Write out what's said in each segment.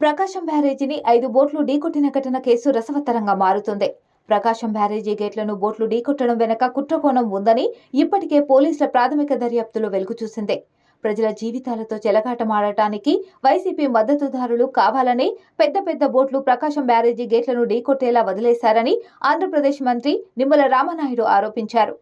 ప్రకాశం బ్యారేజీని ఐదు బోట్లు ఢీకొట్టిన ఘటన కేసు రసవత్తరంగా మారుతుంది. ప్రకాశం బ్యారేజీ గేట్లను బోట్లు ఢీకొట్టడం వెనక కుట్రకోణం ఉందని ఇప్పటికే పోలీసుల ప్రాథమిక దర్యాప్తులో వెలుగుచూసింది ప్రజల జీవితాలతో చెలగాటమాడటానికి వైసీపీ మద్దతుదారులు కావాలని పెద్ద పెద్ద బోట్లు ప్రకాశం బ్యారేజీ గేట్లను ఢీకొట్టేలా వదిలేశారని ఆంధ్రప్రదేశ్ మంత్రి నిమ్మల రామనాయుడు ఆరోపించారు.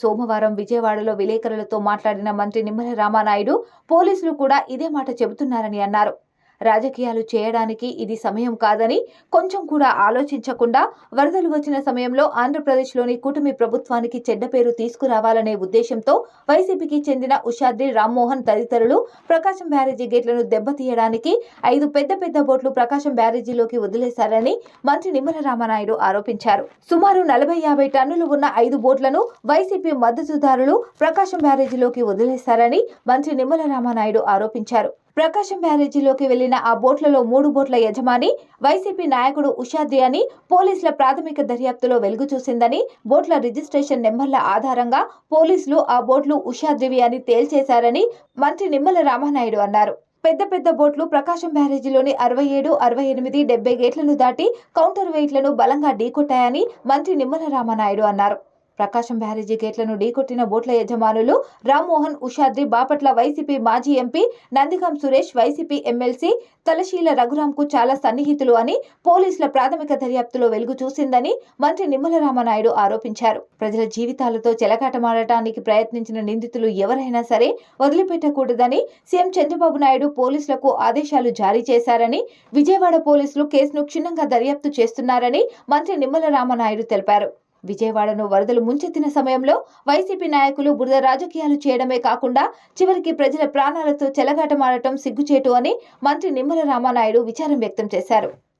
సోమవారం విజయవాడలో విలేకరులతో మాట్లాడిన మంత్రి నిమ్మల రామానాయుడు పోలీసులు కూడా ఇదే మాట చెబుతున్నారని అన్నారు. రాజకీయాలు చేయడానికి ఇది సమయం కాదని కొంచెం కూడా ఆలోచించకుండా వరదలు వచ్చిన సమయంలో ఆంధ్రప్రదేశ్లోని కూటమి ప్రభుత్వానికి చెడ్డ పేరు తీసుకురావాలనే ఉద్దేశంతో వైసీపీకి చెందిన ఉషాద్రి రామ్మోహన్ తదితరులు ప్రకాశం బ్యారేజీ గేట్లను దెబ్బతీయడానికి ఐదు పెద్ద పెద్ద బోట్లు ప్రకాశం బ్యారేజీలోకి వదిలేశారని మంత్రి నిమ్మల రామనాయుడు ఆరోపించారు. సుమారు నలభై యాభై టన్నులు ఉన్న ఐదు బోట్లను వైసీపీ మద్దతుదారులు ప్రకాశం బ్యారేజీలోకి వదిలేశారని మంత్రి నిమ్మల రామనాయుడు ఆరోపించారు. ప్రకాశం బ్యారేజీలోకి వెళ్ళిన ఆ బోట్లలో మూడు బోట్ల యజమాని వైసీపీ నాయకుడు ఉషాద్రి అని పోలీసుల ప్రాథమిక దర్యాప్తులో వెలుగు చూసిందని బోట్ల రిజిస్ట్రేషన్ నెంబర్ల ఆధారంగా పోలీసులు ఆ బోట్లు ఉషాద్రివి అని తేల్చేశారని మంత్రి నిమ్మల రామానాయుడు అన్నారు. పెద్ద పెద్ద బోట్లు ప్రకాశం బ్యారేజీలోని అరవై ఏడు అరవై ఎనిమిది డెబ్బై గేట్లను దాటి కౌంటర్ వెయిట్లను బలంగా ఢీకొట్టాయని మంత్రి నిమ్మల రామనాయుడు అన్నారు. ప్రకాశం బ్యారేజీ గేట్లను ఢీకొట్టిన బోట్ల యజమానులు రామ్మోహన్ ఉషాద్రి బాపట్ల వైసీపీ మాజీ MP Nandigam Suresh YCP MLC Talasila రఘురాంకు చాలా సన్నిహితులు అని పోలీసుల ప్రాథమిక దర్యాప్తులో వెలుగు చూసిందని మంత్రి నిమ్మల రామనాయుడు ఆరోపించారు. ప్రజల జీవితాలతో చెలకాటమాడటానికి ప్రయత్నించిన నిందితులు ఎవరైనా సరే వదిలిపెట్టకూడదని సీఎం చంద్రబాబు నాయుడు పోలీసులకు ఆదేశాలు జారీ చేశారని విజయవాడ పోలీసులు కేసును క్షుణ్ణంగా దర్యాప్తు చేస్తున్నారని మంత్రి నిమ్మల రామనాయుడు తెలిపారు. విజయవాడను వరదలు ముంచెత్తిన సమయంలో వైసీపీ నాయకులు బురద రాజకీయాలు చేయడమే కాకుండా చివరికి ప్రజల ప్రాణాలతో చెలగాటమాడటం సిగ్గుచేటు అని మంత్రి నిమ్మల రామానాయుడు విచారం వ్యక్తం చేశారు.